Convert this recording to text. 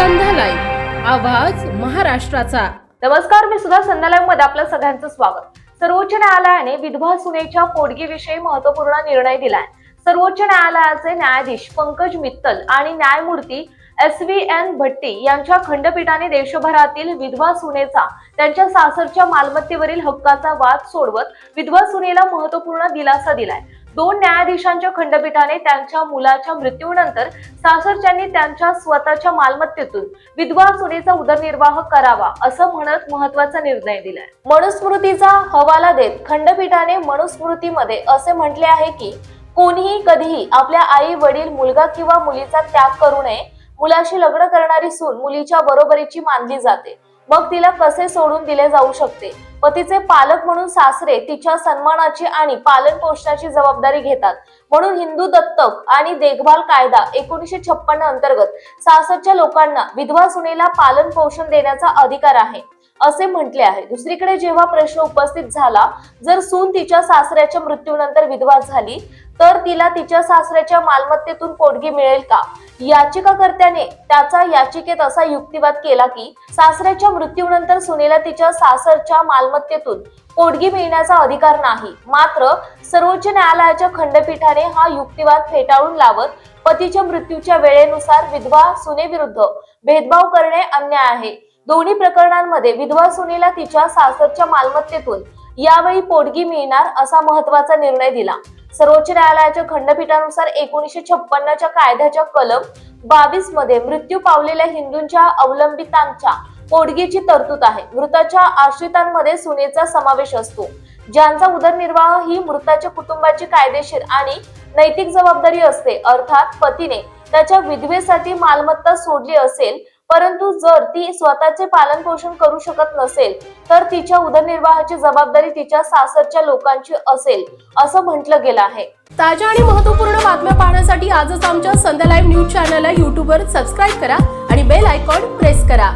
आवाज महाराष्ट्राचा. नमस्कार मी सुद्धा संध्यालाईव्हमध्ये आपलं सगळ्यांचं स्वागत. सर्वोच्च न्यायालयाने विधवा सुनेच्या पोटगीविषयी महत्त्वपूर्ण निर्णय दिलाय. सर्वोच्च न्यायालयाचे न्यायाधीश पंकज मित्तल आणि न्यायमूर्ती एस व्ही एन भट्टी यांच्या खंडपीठाने देशभरातील विधवा सुनेचा त्यांच्या सासरच्या मालमत्तेवरील हक्काचा वाद सोडवत विधवा सुनेला महत्त्वपूर्ण दिलासा दिलाय. दोन न्यायाधीशांच्या खंडपीठाने त्यांच्या मुलाच्या मृत्यूनंतर सासरच्यांनी त्यांच्या स्वतःच्या मालमत्तेतून विधवा सुनेचा उदरनिर्वाह करावा असं म्हणत महत्त्वाचा निर्णय दिलाय. मनुस्मृतीचा हवाला देत खंडपीठाने मनुस्मृतीमध्ये असे म्हटले आहे की कोणीही कधीही आपल्या आई वडील मुलगा किंवा मुलीचा त्याग करू नये मुलाशी लग्न करणारी सून मुलीच्या बरोबरीची मानली जाते. मग तिला कसे सोडून दिले जाऊ शकते? पतीचे पालक म्हणून सासरे तिच्या सन्मानाची आणि पालन पोषणाची जबाबदारी घेतात. म्हणून हिंदू दत्तक आणि देखभाल कायदा एकोणीसशे छप्पन्न अंतर्गत सासरच्या लोकांना विधवा सुनेला पालन पोषण देण्याचा अधिकार आहे. असे म्हटले आहे. दुसरीकडे जेव्हा प्रश्न उपस्थित झाला जर सून तिच्या सासऱ्याच्या मृत्यूनंतर विधवा झाली तर तिला तिच्या सासऱ्याच्या मालमत्तेतून पोटगी मिळेल का? याचिकाकर्त्याने त्याचा याचिकेत असा युक्तिवाद केला की सासऱ्याच्या मृत्यूनंतर सुनेला तिच्या सासरच्या मालमत्तेतून पोटगी मिळण्याचा अधिकार नाही. मात्र सर्वोच्च न्यायालयाच्या खंडपीठाने हा युक्तिवाद फेटाळून लावत पतीच्या मृत्यूच्या वेळेनुसार विधवा सुनेविरुद्ध भेदभाव करणे अन्याय आहे. दोन्ही प्रकरणांमध्ये विधवा सुनेला तिच्या सासरच्या मालमत्तेतून यावेळी पोटगी मिळणार असा महत्त्वाचा निर्णय दिला. सर्वोच्च न्यायालयाच्या खंडपीठानुसार एकोणीसशे छप्पन्नच्या कायद्याच्या कलम बावीसमध्ये मृत्यू पावलेल्या हिंदूंच्या अवलंबितांच्या पोटगीची तरतूद आहे. मृताच्या आश्रितांमध्ये सुनेचा समावेश असतो. ज्यांचा उदरनिर्वाह ही मृताच्या कुटुंबाची कायदेशीर आणि नैतिक जबाबदारी असते. अर्थात पतीने त्याच्या विधवेसाठी मालमत्ता सोडली असेल परंतु जर ती स्वतःचे पालन पोषण करू शकत नसेल तर तिच्या उदरनिर्वाहाची जबाबदारी तिच्या सासरच्या लोकांची असेल असं म्हटलं गेलं आहे. ताज्या आणि महत्त्वपूर्ण बातम्या पाहण्यासाठी आजच आमच्या संध्या लाईव्ह न्यूज चॅनलला युट्यूबवर सबस्क्राईब करा आणि बेल आयकॉन प्रेस करा.